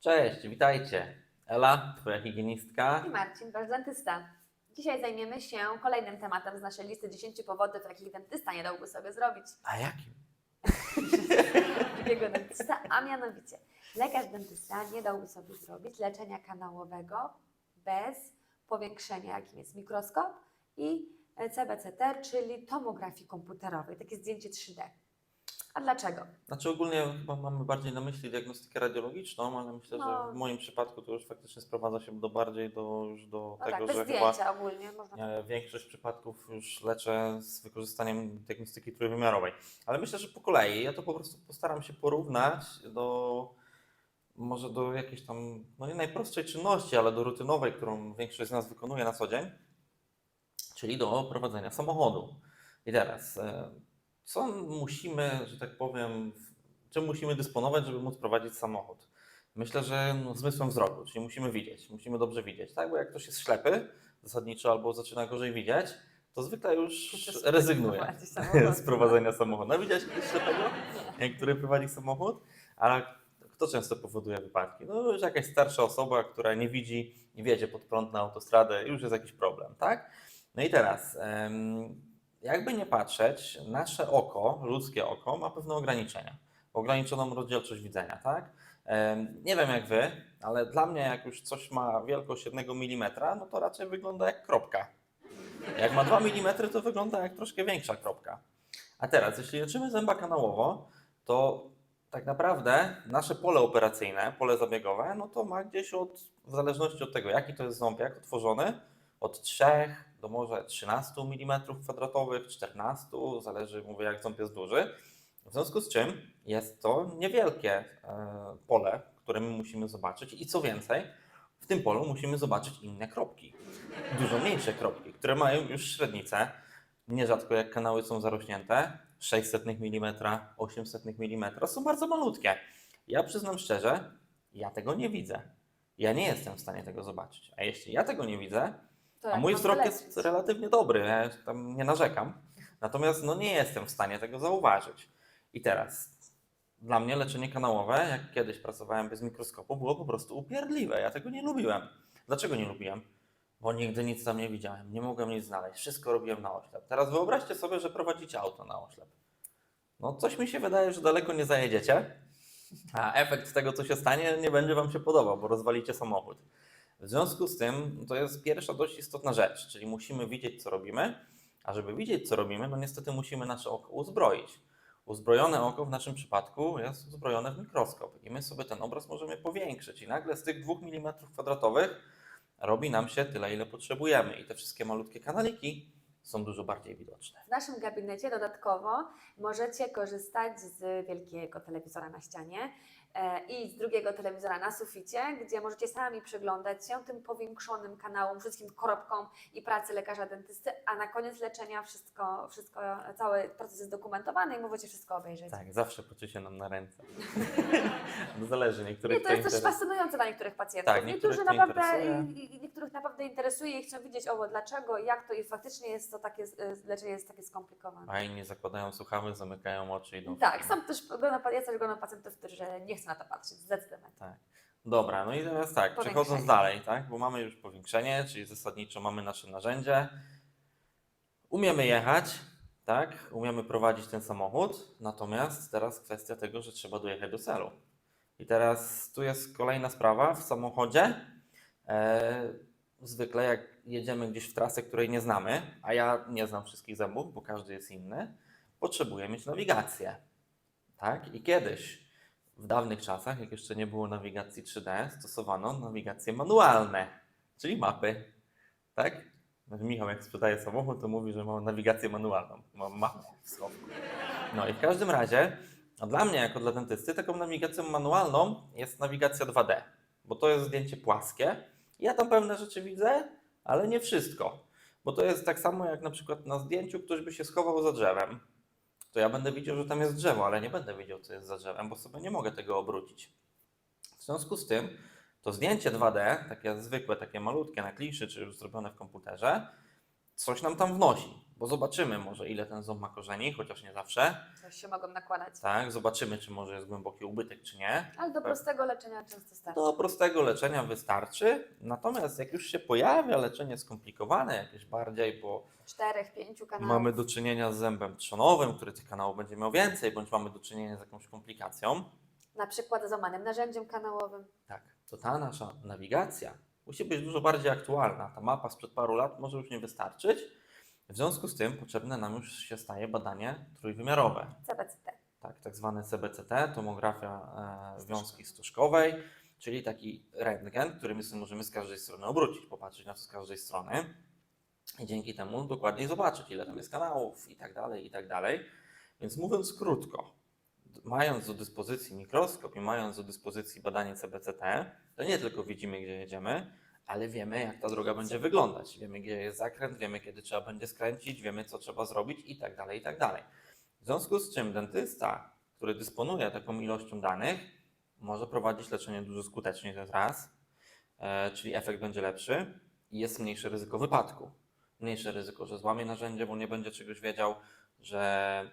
Cześć, witajcie. Ela, twoja higienistka. I Marcin, wasz dentysta. Dzisiaj zajmiemy się kolejnym tematem z naszej listy 10 powodów, jakich dentysta nie dałby sobie zrobić. A jakim? Drugiego dentysta, a mianowicie lekarz dentysta nie dałby sobie zrobić leczenia kanałowego bez powiększenia, jakim jest mikroskop i CBCT, czyli tomografii komputerowej, takie zdjęcie 3D. A dlaczego? Znaczy ogólnie chyba mamy bardziej na myśli diagnostykę radiologiczną, ale myślę, No. że w moim przypadku to już faktycznie sprowadza się do bardziej do, już do No tego, tak, że chyba ogólnie można. e, większość przypadków już leczę z wykorzystaniem diagnostyki trójwymiarowej. Ale myślę, że po kolei ja to po prostu postaram się porównać do może do jakiejś tam, no nie najprostszej czynności, ale do rutynowej, którą większość z nas wykonuje na co dzień, czyli do prowadzenia samochodu. I teraz, e, co musimy, że tak powiem, czym musimy dysponować, żeby móc prowadzić samochód? Myślę, że no, zmysłem wzroku, czyli musimy widzieć, musimy dobrze widzieć, tak? Bo jak ktoś jest ślepy zasadniczo albo zaczyna gorzej widzieć, to zwykle już rezygnuje z prowadzenia samochodu. No widziałeś kiedyś ślepego, który prowadzi samochód? Ale kto często powoduje wypadki? No już jakaś starsza osoba, która nie widzi i wiedzie pod prąd na autostradę, już jest jakiś problem, tak? No i teraz, jakby nie patrzeć, nasze oko, ludzkie oko ma pewne ograniczenia. Ograniczoną rozdzielczość widzenia, tak? Nie wiem jak wy, ale dla mnie jak już coś ma wielkość 1 mm, no to raczej wygląda jak kropka. Jak ma 2 mm, to wygląda jak troszkę większa kropka. A teraz, jeśli leczymy zęba kanałowo, to tak naprawdę nasze pole operacyjne, pole zabiegowe, no to ma gdzieś od, w zależności od tego, jaki to jest ząbek otworzony, od 3 do może 13 mm kwadratowych, 14, zależy, mówię, jak ząb jest duży. W związku z czym jest to niewielkie e, pole, które my musimy zobaczyć i co więcej, w tym polu musimy zobaczyć inne kropki, dużo mniejsze kropki, które mają już średnicę, nierzadko jak kanały są zarośnięte, 600 mm, 800 mm, są bardzo malutkie. Ja przyznam szczerze, ja tego nie widzę. Ja nie jestem w stanie tego zobaczyć. A jeśli ja tego nie widzę, To a jak mój mam wzrok jest relatywnie dobry, ja tam nie narzekam. Natomiast no, nie jestem w stanie tego zauważyć. I teraz, dla mnie leczenie kanałowe, jak kiedyś pracowałem bez mikroskopu, było po prostu upierdliwe. Ja tego nie lubiłem. Dlaczego nie lubiłem? Bo nigdy nic tam nie widziałem, nie mogłem nic znaleźć, wszystko robiłem na oślep. Teraz wyobraźcie sobie, że prowadzicie auto na oślep. No coś mi się wydaje, że daleko nie zajedziecie, a efekt tego, co się stanie, nie będzie Wam się podobał, bo rozwalicie samochód. W związku z tym to jest pierwsza dość istotna rzecz, czyli musimy widzieć, co robimy, a żeby widzieć, co robimy, no niestety musimy nasze oko uzbroić. Uzbrojone oko w naszym przypadku jest uzbrojone w mikroskop i my sobie ten obraz możemy powiększyć i nagle z tych 2 mm kwadratowych robi nam się tyle, ile potrzebujemy i te wszystkie malutkie kanaliki są dużo bardziej widoczne. W naszym gabinecie dodatkowo możecie korzystać z wielkiego telewizora na ścianie e, i z drugiego telewizora na suficie, gdzie możecie sami przyglądać się tym powiększonym kanałom, wszystkim koropkom i pracy lekarza dentysty, a na koniec leczenia wszystko, wszystko cały proces jest dokumentowany i możecie wszystko obejrzeć. Tak, zawsze poczucie nam na ręce. no zależy, niektórych Nie, to jest też interes- fascynujące dla niektórych pacjentów. Tak, niektórych Niektórzy naprawdę, niektórych naprawdę interesuje i chcą wiedzieć, o, dlaczego, jak to i faktycznie jest to takie, e, leczenie jest takie skomplikowane. A inni zakładają słuchawy, zamykają oczy i idą. Tak, są też grono, jest też pacjentów, którzy nie chcą na to patrzeć, zdecydowanie. Tak. Dobra, no i teraz tak, przechodząc dalej, tak, bo mamy już powiększenie, czyli zasadniczo mamy nasze narzędzie. Umiemy jechać, tak, umiemy prowadzić ten samochód, natomiast teraz kwestia tego, że trzeba dojechać do celu. I teraz tu jest kolejna sprawa w samochodzie. E, zwykle jak jedziemy gdzieś w trasę, której nie znamy, a ja nie znam wszystkich zębów, bo każdy jest inny, potrzebuję mieć nawigację. Tak? I kiedyś, w dawnych czasach, jak jeszcze nie było nawigacji 3D, stosowano nawigacje manualne, czyli mapy. Tak? Michał, jak sprzedaje samochód, to mówi, że ma nawigację manualną. Mam mapę w schowku. No i w każdym razie, no dla mnie, jako dla dentysty, taką nawigacją manualną jest nawigacja 2D, bo to jest zdjęcie płaskie. Ja tam pewne rzeczy widzę, ale nie wszystko. Bo to jest tak samo, jak na przykład na zdjęciu ktoś by się schował za drzewem. To ja będę widział, że tam jest drzewo, ale nie będę wiedział, co jest za drzewem, bo sobie nie mogę tego obrócić. W związku z tym, to zdjęcie 2D, takie zwykłe, takie malutkie na kliszy, czy już zrobione w komputerze, coś nam tam wnosi. bo zobaczymy może ile ten ząb ma korzeni, chociaż nie zawsze. Coś się mogą nakładać. Tak, zobaczymy czy może jest głęboki ubytek czy nie. Ale do prostego leczenia często starczy. Do prostego leczenia wystarczy, natomiast jak już się pojawia leczenie skomplikowane, jakieś bardziej, bo Czterech, pięciu kanałów. mamy do czynienia z zębem trzonowym, który tych kanałów będzie miał więcej, bądź mamy do czynienia z jakąś komplikacją, Na przykład z złamanym narzędziem kanałowym. tak, to ta nasza nawigacja musi być dużo bardziej aktualna. Ta mapa sprzed paru lat może już nie wystarczyć. W związku z tym potrzebne nam już się staje badanie trójwymiarowe. CBCT. tak, tak zwane CBCT, tomografia e, wiązki stożkowej, czyli taki rentgen, który my sobie możemy z każdej strony obrócić, popatrzeć na to z każdej strony i dzięki temu dokładniej zobaczyć, ile tam jest kanałów i tak dalej, i tak dalej. Więc mówiąc krótko, mając do dyspozycji mikroskop i mając do dyspozycji badanie CBCT, to nie tylko widzimy, gdzie jedziemy, ale wiemy, jak ta droga będzie wyglądać. Wiemy, gdzie jest zakręt, wiemy, kiedy trzeba będzie skręcić, wiemy, co trzeba zrobić i tak dalej, i tak dalej. W związku z czym dentysta, który dysponuje taką ilością danych, może prowadzić leczenie dużo skuteczniej, to raz, e, czyli efekt będzie lepszy i jest mniejsze ryzyko wypadku. Mniejsze ryzyko, że złamie narzędzie, bo nie będzie czegoś wiedział, że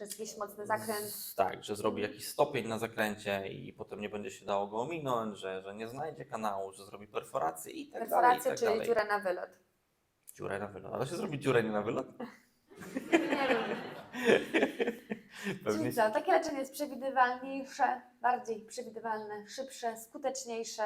Jest jakiś mocny zakręt. z- tak, że zrobi jakiś stopień na zakręcie i potem nie będzie się dało go ominąć, że, że nie znajdzie kanału, że zrobi perforację i tak dalej. Perforację, tak czyli dziurę na wylot. Dziurę na wylot. Ale się zrobi dziurę nie na wylot? Nie wiem. Pewnie Czyli co, takie leczenie jest przewidywalniejsze, bardziej przewidywalne, szybsze, skuteczniejsze.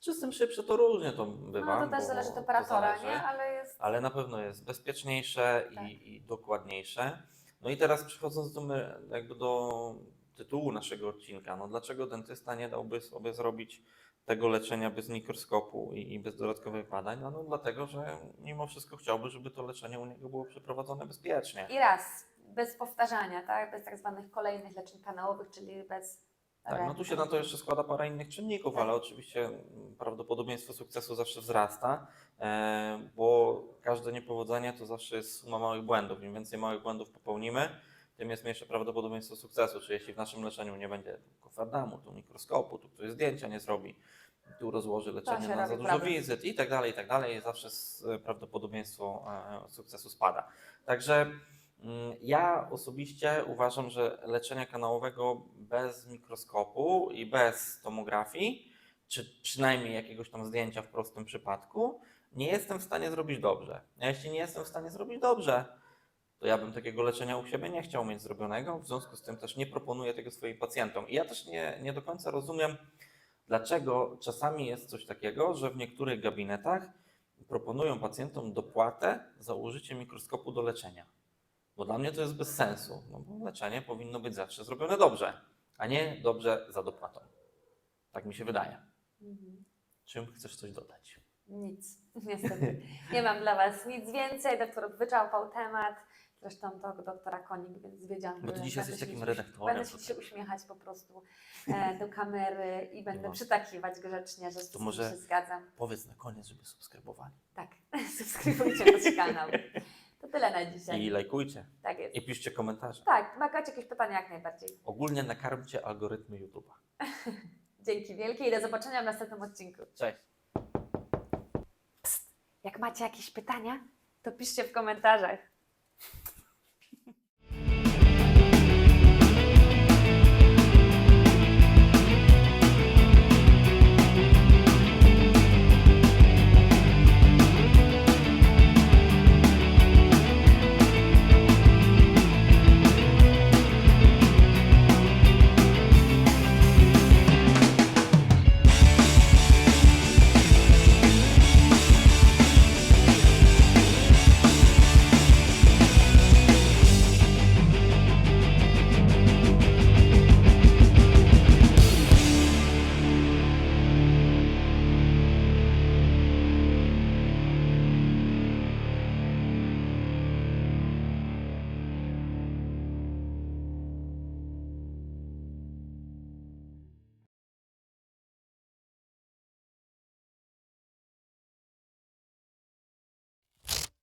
Czy z tym szybsze to różnie to bywa. No to też zależy od to operatora, zależy. nie? Ale jest. Ale na pewno jest bezpieczniejsze Tak. i, i dokładniejsze. No i teraz przechodząc do, jakby do tytułu naszego odcinka, no dlaczego dentysta nie dałby sobie zrobić tego leczenia bez mikroskopu i, i bez dodatkowych badań? No, no dlatego, że mimo wszystko chciałby, żeby to leczenie u niego było przeprowadzone bezpiecznie. I raz, bez powtarzania, tak? Bez tak zwanych kolejnych leczeń kanałowych, czyli bez. Tak, no tu się na to jeszcze składa parę innych czynników, ale oczywiście mm, prawdopodobieństwo sukcesu zawsze wzrasta, e, bo każde niepowodzenie to zawsze jest suma małych błędów. Im więcej małych błędów popełnimy, tym jest mniejsze prawdopodobieństwo sukcesu. Czyli jeśli w naszym leczeniu nie będzie koferdamu, tu mikroskopu, tu ktoś zdjęcia nie zrobi, tu rozłoży leczenie na za dużo problem. wizyt i tak dalej, i tak dalej, zawsze s- prawdopodobieństwo e, sukcesu spada. Także Ja osobiście uważam, że leczenia kanałowego bez mikroskopu i bez tomografii, czy przynajmniej jakiegoś tam zdjęcia w prostym przypadku, nie jestem w stanie zrobić dobrze. A jeśli nie jestem w stanie zrobić dobrze, to ja bym takiego leczenia u siebie nie chciał mieć zrobionego, w związku z tym też nie proponuję tego swoim pacjentom. I ja też nie, nie do końca rozumiem, dlaczego czasami jest coś takiego, że w niektórych gabinetach proponują pacjentom dopłatę za użycie mikroskopu do leczenia. Bo dla mnie to jest bez sensu, no bo leczenie powinno być zawsze zrobione dobrze, a nie dobrze za dopłatą. Tak mi się wydaje. Mhm. Czym chcesz coś dodać? Nic, niestety. Nie mam dla Was nic więcej. Doktor wyczerpał temat. Zresztą to doktora Konik, więc wiedziałam, Bo ty że dzisiaj jesteś takim redaktorem Będę się uśmiechać po prostu e, do kamery i będę przytakiwać grzecznie, że z się zgadzam. Powiedz na koniec, żeby subskrybowali. Tak, subskrybujcie nasz kanał. Tyle na dzisiaj. I lajkujcie. Tak jest. I piszcie komentarze. Tak, macie jakieś pytania jak najbardziej. Ogólnie nakarmcie algorytmy YouTube'a. Dzięki wielkie i do zobaczenia w następnym odcinku. Cześć. Jak macie jakieś pytania, to piszcie w komentarzach.